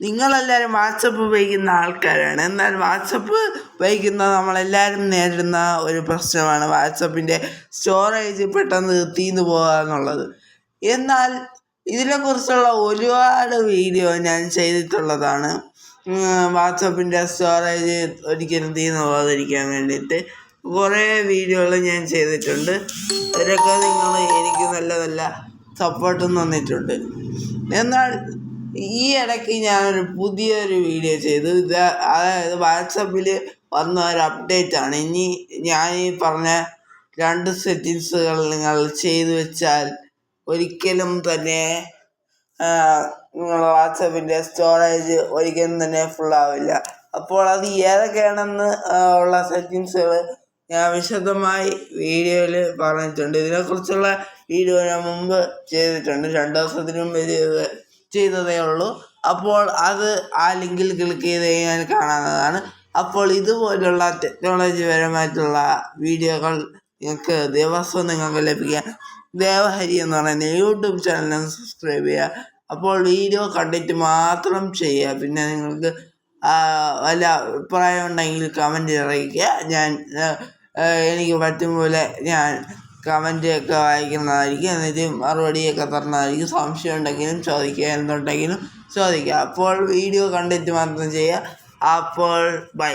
നിങ്ങളെല്ലാവരും വാട്സപ്പ് ഉപയോഗിക്കുന്ന ആൾക്കാരാണ്. എന്നാൽ വാട്സപ്പ് ഉപയോഗിക്കുന്ന നമ്മളെല്ലാവരും നേരിടുന്ന ഒരു പ്രശ്നമാണ് വാട്സപ്പിന്റെ സ്റ്റോറേജ് പെട്ടെന്ന് തീർന്നു പോകുക എന്നുള്ളത്. എന്നാൽ ഇതിനെക്കുറിച്ചുള്ള ഒരുപാട് വീഡിയോ ഞാൻ ചെയ്തിട്ടുള്ളതാണ്. വാട്സപ്പിന്റെ സ്റ്റോറേജ് ഒരിക്കലും തീർന്നു പോകാതിരിക്കാൻ വേണ്ടിയിട്ട് കുറേ വീഡിയോകൾ ഞാൻ ചെയ്തിട്ടുണ്ട്. അതിലൊക്കെ നിങ്ങൾ എനിക്ക് നല്ല നല്ല സപ്പോർട്ടും തന്നിട്ടുണ്ട്. എന്നാൽ ഈ ഇടയ്ക്ക് ഞാനൊരു പുതിയൊരു വീഡിയോ ചെയ്തു. ഇത് അതായത് വാട്സപ്പിൽ വന്ന ഒരു അപ്ഡേറ്റ് ആണ് ഇനി ഞാൻ ഈ പറഞ്ഞ രണ്ട് സെറ്റിങ്സുകൾ നിങ്ങൾ ചെയ്തു വെച്ചാൽ ഒരിക്കലും തന്നെ നിങ്ങളുടെ വാട്സപ്പിന്റെ സ്റ്റോറേജ് ഒരിക്കലും തന്നെ ഫുൾ ആവില്ല അപ്പോൾ അത് ഏതൊക്കെയാണെന്ന് ഉള്ള സെറ്റിങ്സുകൾ ഞാൻ വിശദമായി വീഡിയോയിൽ പറഞ്ഞിട്ടുണ്ട്. ഇതിനെക്കുറിച്ചുള്ള വീഡിയോ ഞാൻ മുമ്പ് ചെയ്തിട്ടുണ്ട്. രണ്ട് ദിവസത്തിന് മുമ്പ് ചെയ്ത് ചെയ്തതേ ഉള്ളൂ. അപ്പോൾ അത് ആ ലിങ്കിൽ ക്ലിക്ക് ചെയ്ത് കഴിഞ്ഞാൽ കാണാവുന്നതാണ്. അപ്പോൾ ഇതുപോലുള്ള ടെക്നോളജി പരമായിട്ടുള്ള വീഡിയോകൾ നിങ്ങൾക്ക് ദിവസവും നിങ്ങൾക്ക് ലഭിക്കാൻ ദേവഹരി എന്ന് പറയുന്ന യൂട്യൂബ് ചാനൽ സബ്സ്ക്രൈബ് ചെയ്യുക. അപ്പോൾ വീഡിയോ കണ്ടിട്ട് മാത്രം ചെയ്യുക. പിന്നെ നിങ്ങൾക്ക് വല്ല അഭിപ്രായം ഉണ്ടെങ്കിൽ കമന്റ് അറിയിക്കുക. ഞാൻ എനിക്ക് പറ്റും പോലെ ഞാൻ കമന്റ് ഒക്കെ വായിക്കുന്നതായിരിക്കും എന്നിട്ട് മറുപടിയൊക്കെ തരുന്നതായിരിക്കും സംശയം ഉണ്ടെങ്കിലും ചോദിക്കുക എന്തുണ്ടെങ്കിലും ചോദിക്കുക. അപ്പോൾ വീഡിയോ കണ്ടിട്ട് മാത്രം ചെയ്യുക. അപ്പോൾ ബൈ.